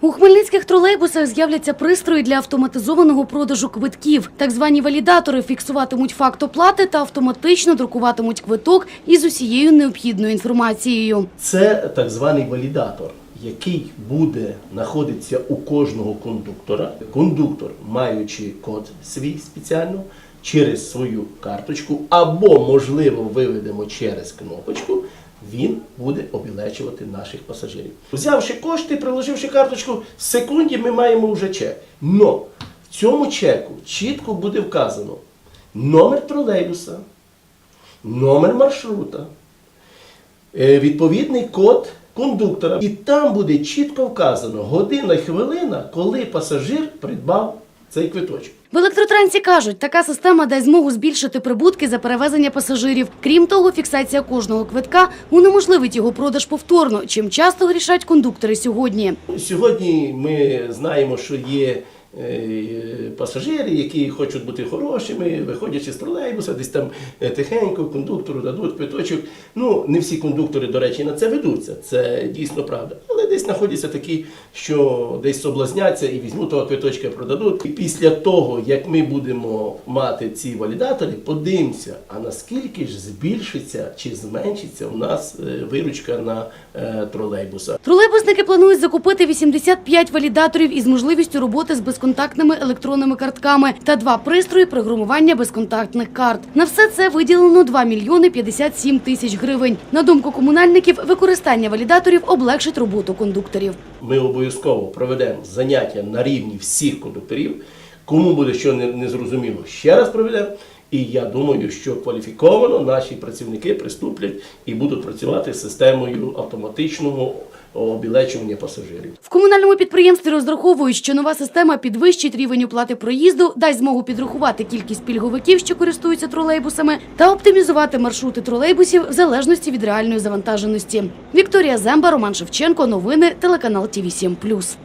У хмельницьких тролейбусах з'являться пристрої для автоматизованого продажу квитків. Так звані валідатори фіксуватимуть факт оплати та автоматично друкуватимуть квиток із усією необхідною інформацією. Це так званий валідатор, який буде знаходитися у кожного кондуктора. Кондуктор, маючи код свій спеціально, через свою карточку, або, можливо, виведемо через кнопочку, він буде обілечувати наших пасажирів. Взявши кошти, приложивши карточку, в секунді ми маємо вже чек. Но в цьому чеку чітко буде вказано номер тролейбуса, номер маршрута, е, відповідний код кондуктора. І там буде чітко вказано година і хвилина, коли пасажир придбав цей квиточок. В електротрансі кажуть, така система дасть змогу збільшити прибутки за перевезення пасажирів. Крім того, фіксація кожного квитка унеможливить його продаж повторно, чим часто грішать кондуктори сьогодні. Сьогодні ми знаємо, що є пасажири, які хочуть бути хорошими, виходячи з тролейбуса, десь там е, тихенько кондуктору дадуть квиточок. Ну, не всі кондуктори, до речі, на це ведуться. Це дійсно правда. Але десь знаходяться такі, що десь соблазняться і візьмуть того квиточка, продадуть. І після того, як ми будемо мати ці валідатори, подивимося, а наскільки ж збільшиться чи зменшиться у нас е, виручка на е, тролейбуса. Тролейбусники планують закупити 85 валідаторів із можливістю роботи з безконтактними електронними картками та два пристрої програмування безконтактних карт. На все це виділено 2 мільйони 57 тисяч гривень. На думку комунальників, використання валідаторів облегшить роботу кондукторів. Ми обов'язково проведемо заняття на рівні всіх кондукторів. Кому буде що не, не зрозуміло, ще раз проведемо. І я думаю, що кваліфіковано наші працівники приступлять і будуть працювати з системою автоматичного обілечування пасажирів. В комунальному підприємстві розраховують, що нова система підвищить рівень оплати проїзду, дасть змогу підрахувати кількість пільговиків, що користуються тролейбусами, та оптимізувати маршрути тролейбусів в залежності від реальної завантаженості. Вікторія Земба, Роман Шевченко. Новини телеканал ТІВІ 7+.